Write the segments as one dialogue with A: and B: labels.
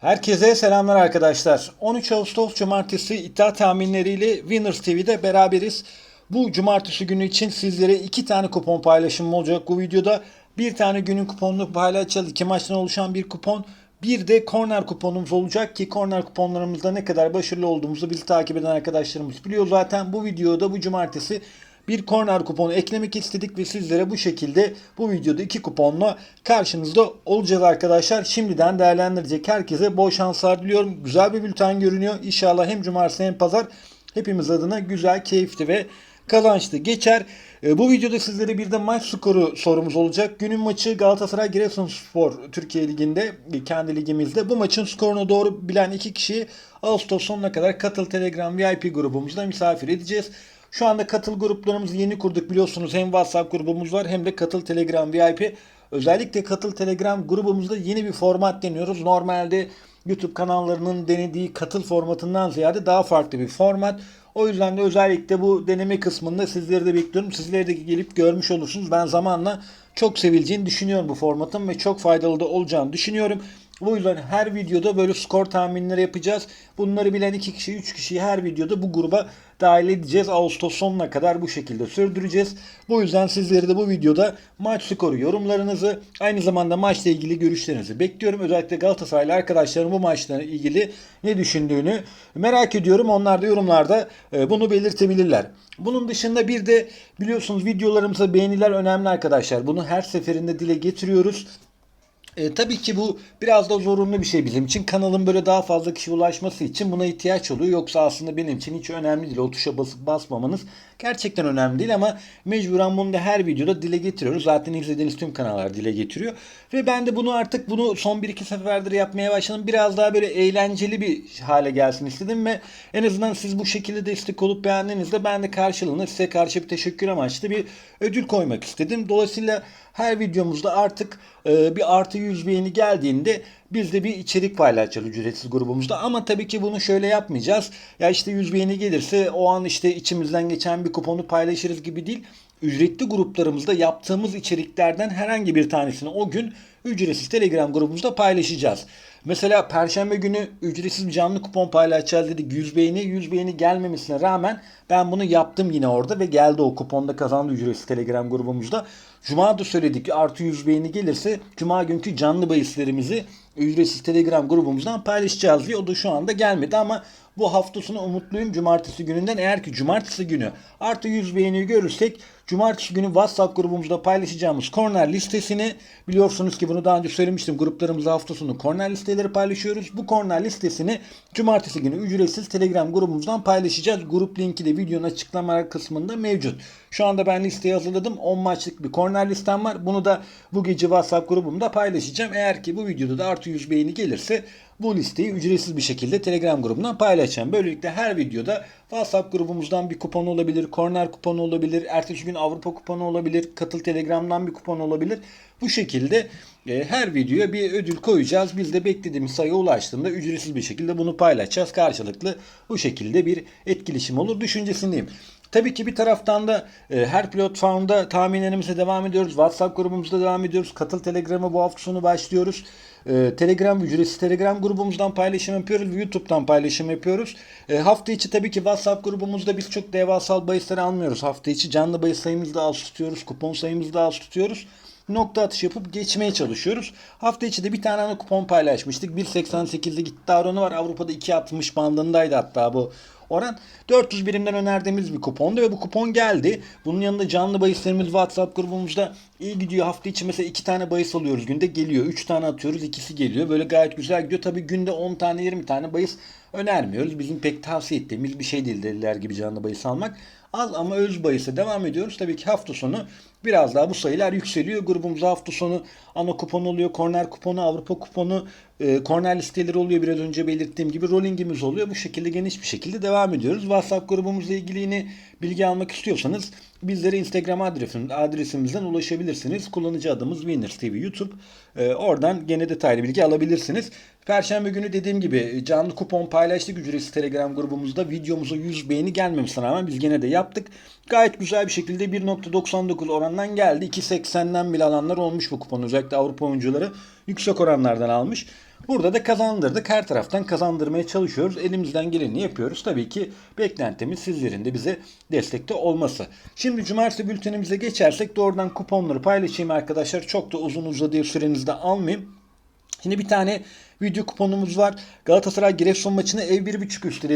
A: Herkese selamlar arkadaşlar. 13 Ağustos Cumartesi iddia tahminleriyle Winners TV'de beraberiz. Bu cumartesi günü için sizlere iki tane kupon paylaşımım olacak bu videoda. Bir tane günün kuponunu paylaşacağız. İki maçtan oluşan bir kupon. Bir de corner kuponumuz olacak ki corner kuponlarımızda ne kadar başarılı olduğumuzu bizi takip eden arkadaşlarımız biliyor. Zaten bu videoda bu cumartesi bir corner kuponu eklemek istedik ve sizlere bu şekilde bu videoda iki kuponla karşınızda olacağız arkadaşlar. Şimdiden değerlendirecek herkese bol şanslar diliyorum. Güzel bir bülten görünüyor. İnşallah hem cumartesi hem pazar hepimiz adına güzel, keyifli ve kazançlı geçer. E, Bu videoda sizlere bir de maç skoru sorumuz olacak. Günün maçı Galatasaray Giresunspor Türkiye Ligi'nde e, kendi ligimizde. Bu maçın skorunu doğru bilen iki kişiyi Ağustos sonuna kadar Katıl Telegram VIP grubumuzda misafir edeceğiz. Şu anda katıl gruplarımızı yeni kurduk biliyorsunuz. Hem WhatsApp grubumuz var hem de katıl Telegram VIP. Özellikle katıl Telegram grubumuzda yeni bir format deniyoruz. Normalde YouTube kanallarının denediği katıl formatından ziyade daha farklı bir format. O yüzden de özellikle bu deneme kısmında sizleri de bekliyorum. Sizleri de gelip görmüş olursunuz. Ben zamanla çok sevileceğini düşünüyorum bu formatın ve çok faydalı da olacağını düşünüyorum. Bu yüzden her videoda böyle skor tahminleri yapacağız. Bunları bilen iki kişi, üç kişiyi her videoda bu gruba dahil edeceğiz. Ağustos sonuna kadar bu şekilde sürdüreceğiz. Bu yüzden sizleri de bu videoda maç skoru yorumlarınızı, aynı zamanda maçla ilgili görüşlerinizi bekliyorum. Özellikle Galatasaraylı arkadaşlarım bu maçla ilgili ne düşündüğünü merak ediyorum. Onlar da yorumlarda e, bunu belirtebilirler. Bunun dışında bir de biliyorsunuz videolarımıza beğeniler önemli arkadaşlar. Bunu her seferinde dile getiriyoruz. E, tabii ki bu biraz da zorunlu bir şey bizim için. Kanalın böyle daha fazla kişi ulaşması için buna ihtiyaç oluyor. Yoksa aslında benim için hiç önemli değil. O tuşa basıp basmamanız gerçekten önemli değil ama mecburen bunu da her videoda dile getiriyoruz. Zaten izlediğiniz tüm kanallar dile getiriyor. Ve ben de bunu artık bunu son 1-2 seferdir yapmaya başladım. Biraz daha böyle eğlenceli bir hale gelsin istedim ve en azından siz bu şekilde destek olup beğendiğinizde ben de karşılığında size karşı bir teşekkür amaçlı bir ödül koymak istedim. Dolayısıyla her videomuzda artık e, bir artı 100 beğeni geldiğinde biz de bir içerik paylaşacağız ücretsiz grubumuzda. Ama tabii ki bunu şöyle yapmayacağız. Ya işte 100 beğeni gelirse o an işte içimizden geçen bir kuponu paylaşırız gibi değil. Ücretli gruplarımızda yaptığımız içeriklerden herhangi bir tanesini o gün ücretsiz Telegram grubumuzda paylaşacağız. Mesela Perşembe günü ücretsiz canlı kupon paylaşacağız dedik. 100 beğeni, 100 beğeni gelmemesine rağmen ben bunu yaptım yine orada ve geldi o kuponda kazandı ücretsiz Telegram grubumuzda. Cuma da söyledik artı 100 beğeni gelirse Cuma günkü canlı bahislerimizi ücretsiz Telegram grubumuzdan paylaşacağız diye o da şu anda gelmedi ama bu hafta sonu umutluyum cumartesi gününden. Eğer ki cumartesi günü artı 100 beğeni görürsek cumartesi günü WhatsApp grubumuzda paylaşacağımız korner listesini biliyorsunuz ki bunu daha önce söylemiştim. Gruplarımızda hafta sonu korner listeleri paylaşıyoruz. Bu korner listesini cumartesi günü ücretsiz Telegram grubumuzdan paylaşacağız. Grup linki de videonun açıklama kısmında mevcut. Şu anda ben listeyi hazırladım. 10 maçlık bir korner listem var. Bunu da bu gece WhatsApp grubumda paylaşacağım. Eğer ki bu videoda da artı 100 beğeni gelirse bu listeyi ücretsiz bir şekilde Telegram grubundan paylaşacağım. Böylelikle her videoda WhatsApp grubumuzdan bir kupon olabilir, korner kuponu olabilir, ertesi gün Avrupa kuponu olabilir, katıl Telegram'dan bir kupon olabilir. Bu şekilde e, her videoya bir ödül koyacağız. Biz de beklediğimiz sayıya ulaştığında ücretsiz bir şekilde bunu paylaşacağız. Karşılıklı bu şekilde bir etkileşim olur düşüncesindeyim. Tabii ki bir taraftan da e, her platformda tahminlerimize devam ediyoruz. WhatsApp grubumuzda devam ediyoruz. Katıl Telegram'a bu hafta sonu başlıyoruz. E, Telegram ücretsiz Telegram grubumuzdan paylaşım yapıyoruz. YouTube'dan paylaşım yapıyoruz. E, hafta içi tabii ki WhatsApp grubumuzda biz çok devasal bahisleri almıyoruz. Hafta içi canlı bahis sayımızı da az tutuyoruz. Kupon sayımızı da az tutuyoruz nokta atış yapıp geçmeye çalışıyoruz. Hafta içi de bir tane kupon paylaşmıştık. 1.88'de gitti oranı var. Avrupa'da 2.60 bandındaydı hatta bu oran. 400 birimden önerdiğimiz bir kupondu ve bu kupon geldi. Bunun yanında canlı bahislerimiz WhatsApp grubumuzda iyi gidiyor. Hafta içi mesela 2 tane bahis alıyoruz günde geliyor. 3 tane atıyoruz ikisi geliyor. Böyle gayet güzel gidiyor. Tabii günde 10 tane 20 tane bahis önermiyoruz. Bizim pek tavsiye ettiğimiz bir şey değil deliler gibi canlı bahis almak. Az ama öz bahise devam ediyoruz. Tabii ki hafta sonu biraz daha bu sayılar yükseliyor. Grubumuzda hafta sonu ana kupon oluyor, korner kuponu, Avrupa kuponu, e, korner listeleri oluyor. Biraz önce belirttiğim gibi rollingimiz oluyor. Bu şekilde geniş bir şekilde devam ediyoruz. WhatsApp grubumuzla ilgili yine bilgi almak istiyorsanız bizlere Instagram adresim, adresimizden ulaşabilirsiniz. Kullanıcı adımız Winners TV YouTube. E, oradan gene detaylı bilgi alabilirsiniz. Perşembe günü dediğim gibi canlı kupon paylaştık ücretsiz Telegram grubumuzda. Videomuza 100 beğeni gelmemesine rağmen biz gene de yaptık. Gayet güzel bir şekilde 1.99 orandan geldi. 2.80'den bile alanlar olmuş bu kupon. Özellikle Avrupa oyuncuları yüksek oranlardan almış. Burada da kazandırdık. Her taraftan kazandırmaya çalışıyoruz. Elimizden geleni yapıyoruz. Tabii ki beklentimiz sizlerin de bize destekte olması. Şimdi cumartesi bültenimize geçersek doğrudan kuponları paylaşayım arkadaşlar. Çok da uzun uzadığı sürenizi de almayayım. Şimdi bir tane video kuponumuz var. Galatasaray Giresun maçını ev 1.5 üstü.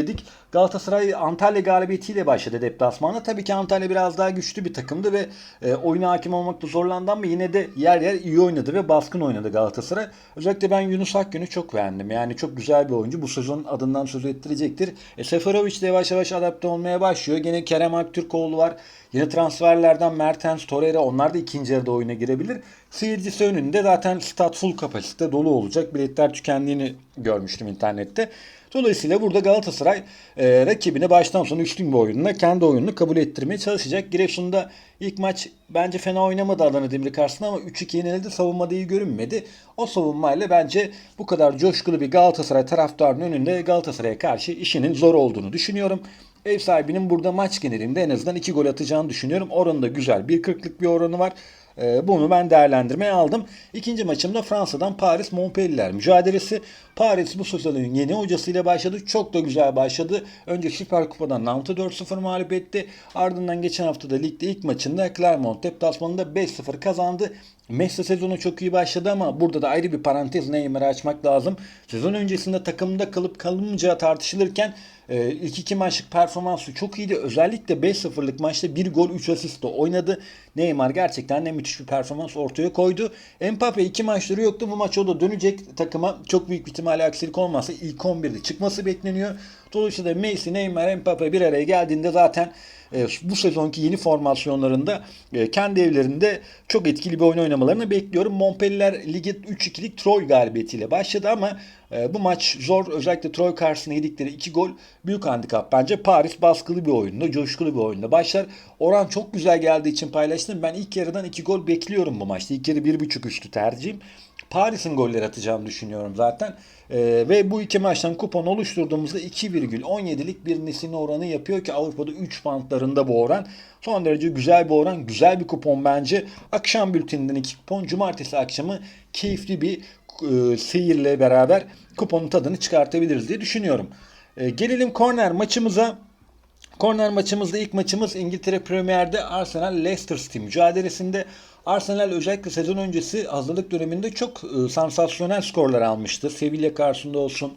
A: Galatasaray Antalya galibiyetiyle başladı deplasmana. Tabii ki Antalya biraz daha güçlü bir takımdı ve e, oyuna hakim olmakta zorlandı ama yine de yer yer iyi oynadı ve baskın oynadı Galatasaray. Özellikle ben Yunus Akgün'ü çok beğendim. Yani çok güzel bir oyuncu. Bu sezon adından söz ettirecektir. E, Seferovic de yavaş yavaş adapte olmaya başlıyor. Gene Kerem Aktürkoğlu var. Yine transferlerden Mertens, Torreira onlar da ikinci yarıda oyuna girebilir. Seyircisi önünde zaten stat full kapasite dolu olacak. Biletler tükendiğini görmüştüm internette. Dolayısıyla burada Galatasaray e, rakibine baştan sona üstün bir oyunla kendi oyununu kabul ettirmeye çalışacak. Giresun'da ilk maç bence fena oynamadı Adana Demir karşısında ama 3-2 yenildi. Savunmada iyi görünmedi. O savunmayla bence bu kadar coşkulu bir Galatasaray taraftarının önünde Galatasaray'a karşı işinin zor olduğunu düşünüyorum. Ev sahibinin burada maç genelinde en azından 2 gol atacağını düşünüyorum. Oranı da güzel. 1.40'lık bir oranı var. Ee, bunu ben değerlendirmeye aldım. İkinci maçımda Fransa'dan Paris Montpellier mücadelesi. Paris bu sezonun yeni hocasıyla başladı. Çok da güzel başladı. Önce Süper Kupa'dan Nantes'ı 4-0 mağlup etti. Ardından geçen hafta da ligde ilk maçında Clermont deplasmanında 5-0 kazandı. Messi sezonu çok iyi başladı ama burada da ayrı bir parantez Neymar'ı açmak lazım. Sezon öncesinde takımda kalıp kalınmayacağı tartışılırken e, ilk iki maçlık performansı çok iyiydi. Özellikle 5-0'lık maçta 1 gol 3 asist de oynadı. Neymar gerçekten de müthiş bir performans ortaya koydu. Mbappe iki maçları yoktu. Bu maç o da dönecek takıma. Çok büyük bir ihtimalle aksilik olmazsa ilk 11'de çıkması bekleniyor. Dolayısıyla Messi, Neymar, Mbappe bir araya geldiğinde zaten e, bu sezonki yeni formasyonlarında e, kendi evlerinde çok etkili bir oyun oynamalarını bekliyorum. Montpellier ligi 3-2'lik Troy galibiyetiyle başladı ama e, bu maç zor. Özellikle Troy karşısında yedikleri 2 gol büyük handikap bence. Paris baskılı bir oyunda, coşkulu bir oyunda başlar. Oran çok güzel geldiği için paylaştım. Ben ilk yarıdan 2 gol bekliyorum bu maçta. İlk yarı 1.5 üstü tercihim. Paris'in golleri atacağını düşünüyorum zaten. Ee, ve bu iki maçtan kupon oluşturduğumuzda 2,17'lik bir nesine oranı yapıyor ki Avrupa'da 3 bantlarında bu oran. Son derece güzel bir oran. Güzel bir kupon bence. Akşam bülteninden iki kupon. Cumartesi akşamı keyifli bir e, seyirle beraber kuponun tadını çıkartabiliriz diye düşünüyorum. E, gelelim korner maçımıza. Korner maçımızda ilk maçımız İngiltere Premier'de Arsenal Leicester City mücadelesinde. Arsenal özellikle sezon öncesi hazırlık döneminde çok e, sansasyonel skorlar almıştı. Sevilla karşısında olsun,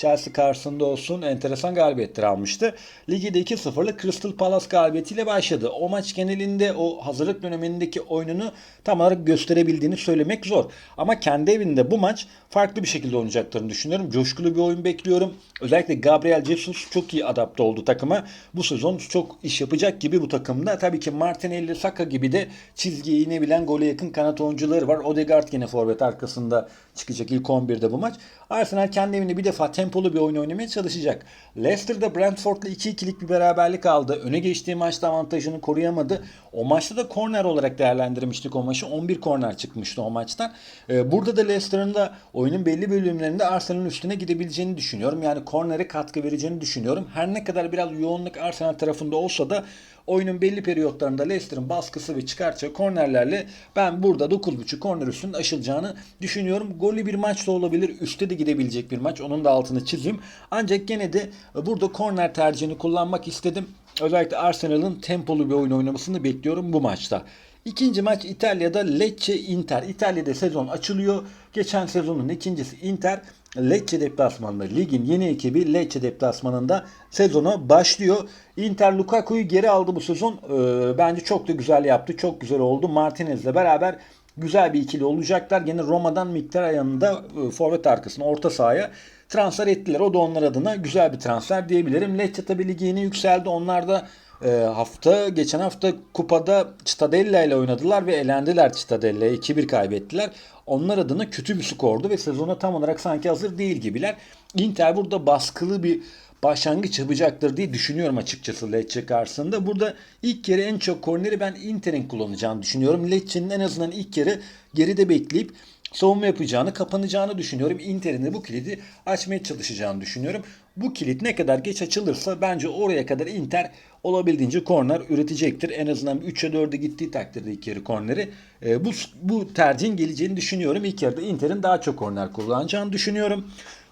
A: Chelsea karşısında olsun enteresan galibiyetler almıştı. Ligi de 2-0'lık Crystal Palace galibiyetiyle başladı. O maç genelinde o hazırlık dönemindeki oyununu tam olarak gösterebildiğini söylemek zor. Ama kendi evinde bu maç farklı bir şekilde oynayacaklarını düşünüyorum. Coşkulu bir oyun bekliyorum. Özellikle Gabriel Jesus çok iyi adapte oldu takıma. Bu sezon çok iş yapacak gibi bu takımda. Tabii ki Martinelli, Saka gibi de çizgiye inebilen gole yakın kanat oyuncuları var. Odegaard yine forvet arkasında çıkacak ilk 11'de bu maç. Arsenal kendi evinde bir defa tempolu bir oyun oynamaya çalışacak. Leicester'da Brentford'la 2-2'lik bir beraberlik aldı. Öne geçtiği maçta avantajını koruyamadı. O maçta da korner olarak değerlendirmiştik o maçı. 11 korner çıkmıştı o maçtan. Ee, burada da Leicester'ın da oyunun belli bölümlerinde Arsenal'ın üstüne gidebileceğini düşünüyorum. Yani kornere katkı vereceğini düşünüyorum. Her ne kadar biraz yoğunluk Arsenal tarafında olsa da oyunun belli periyotlarında Leicester'ın baskısı ve çıkartacağı kornerlerle ben burada 9.5 korner üstünün aşılacağını düşünüyorum. Gollü bir maç da olabilir. Üste de gidebilecek bir maç. Onun da altını çizeyim. Ancak gene de burada korner tercihini kullanmak istedim. Özellikle Arsenal'ın tempolu bir oyun oynamasını bekliyorum bu maçta. İkinci maç İtalya'da Lecce Inter. İtalya'da sezon açılıyor. Geçen sezonun ikincisi Inter Lecce deplasmanında ligin yeni ekibi Lecce deplasmanında sezona başlıyor. Inter Lukaku'yu geri aldı bu sezon. Ee, bence çok da güzel yaptı. Çok güzel oldu. Martinez'le beraber güzel bir ikili olacaklar. Yine Roma'dan Mkhitaryan'ı da e, forvet arkasına orta sahaya transfer ettiler. O da onlar adına güzel bir transfer diyebilirim. Lecce tabi ligi yeni yükseldi. Onlar da e, hafta geçen hafta kupada Cittadella ile oynadılar ve elendiler Cittadella'ya 2-1 kaybettiler. Onlar adına kötü bir skordu ve sezona tam olarak sanki hazır değil gibiler. Inter burada baskılı bir başlangıç yapacaktır diye düşünüyorum açıkçası Lecce karşısında. Burada ilk kere en çok korneri ben Inter'in kullanacağını düşünüyorum. Lecce'nin en azından ilk kere geride bekleyip savunma yapacağını, kapanacağını düşünüyorum. Inter'in de bu kilidi açmaya çalışacağını düşünüyorum. Bu kilit ne kadar geç açılırsa bence oraya kadar Inter olabildiğince korner üretecektir. En azından 3'e 4'e gittiği takdirde ilk yarı korneri. E, bu, bu tercihin geleceğini düşünüyorum. İlk yarıda Inter'in daha çok korner kullanacağını düşünüyorum.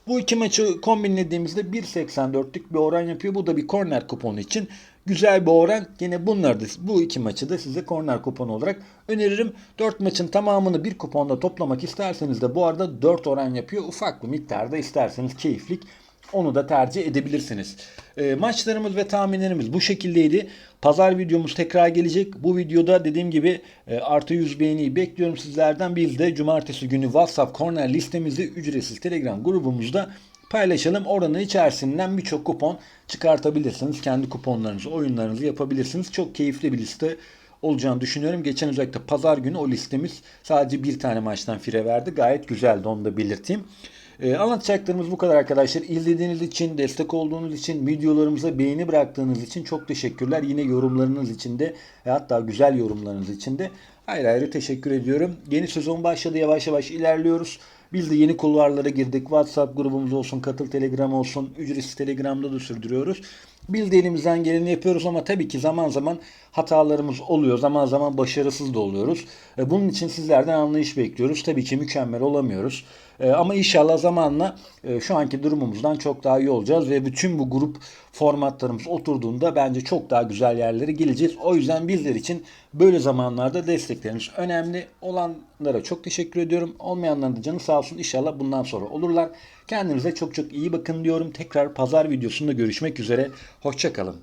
A: Bu iki maçı kombinlediğimizde 1.84'lük bir oran yapıyor. Bu da bir korner kuponu için güzel bir oran. Yine bunları da bu iki maçı da size korner kuponu olarak öneririm. 4 maçın tamamını bir kuponda toplamak isterseniz de bu arada 4 oran yapıyor. Ufak bir miktarda isterseniz keyiflik onu da tercih edebilirsiniz. E, maçlarımız ve tahminlerimiz bu şekildeydi. Pazar videomuz tekrar gelecek. Bu videoda dediğim gibi e, artı 100 beğeniyi bekliyorum sizlerden. Biz de cumartesi günü WhatsApp Corner listemizi ücretsiz Telegram grubumuzda paylaşalım. Oranın içerisinden birçok kupon çıkartabilirsiniz. Kendi kuponlarınızı, oyunlarınızı yapabilirsiniz. Çok keyifli bir liste olacağını düşünüyorum. Geçen özellikle pazar günü o listemiz sadece bir tane maçtan fire verdi. Gayet güzeldi onu da belirteyim. Ee, anlatacaklarımız bu kadar arkadaşlar. İzlediğiniz için, destek olduğunuz için, videolarımıza beğeni bıraktığınız için çok teşekkürler. Yine yorumlarınız için de e, hatta güzel yorumlarınız için de ayrı ayrı teşekkür ediyorum. Yeni sezon başladı yavaş yavaş ilerliyoruz. Biz de yeni kulvarlara girdik. WhatsApp grubumuz olsun, katıl Telegram olsun, ücretsiz Telegram'da da sürdürüyoruz. Biz de elimizden geleni yapıyoruz ama tabii ki zaman zaman hatalarımız oluyor. Zaman zaman başarısız da oluyoruz. E, Bunun için sizlerden anlayış bekliyoruz. Tabii ki mükemmel olamıyoruz. E, Ama inşallah zamanla e, şu anki durumumuzdan çok daha iyi olacağız ve bütün bu grup formatlarımız oturduğunda bence çok daha güzel yerlere geleceğiz. O yüzden bizler için böyle zamanlarda destekleriniz önemli. Olanlara çok teşekkür ediyorum. Olmayanların da canı sağ olsun. İnşallah bundan sonra olurlar. Kendinize çok çok iyi bakın diyorum. Tekrar pazar videosunda görüşmek üzere. Hoşçakalın.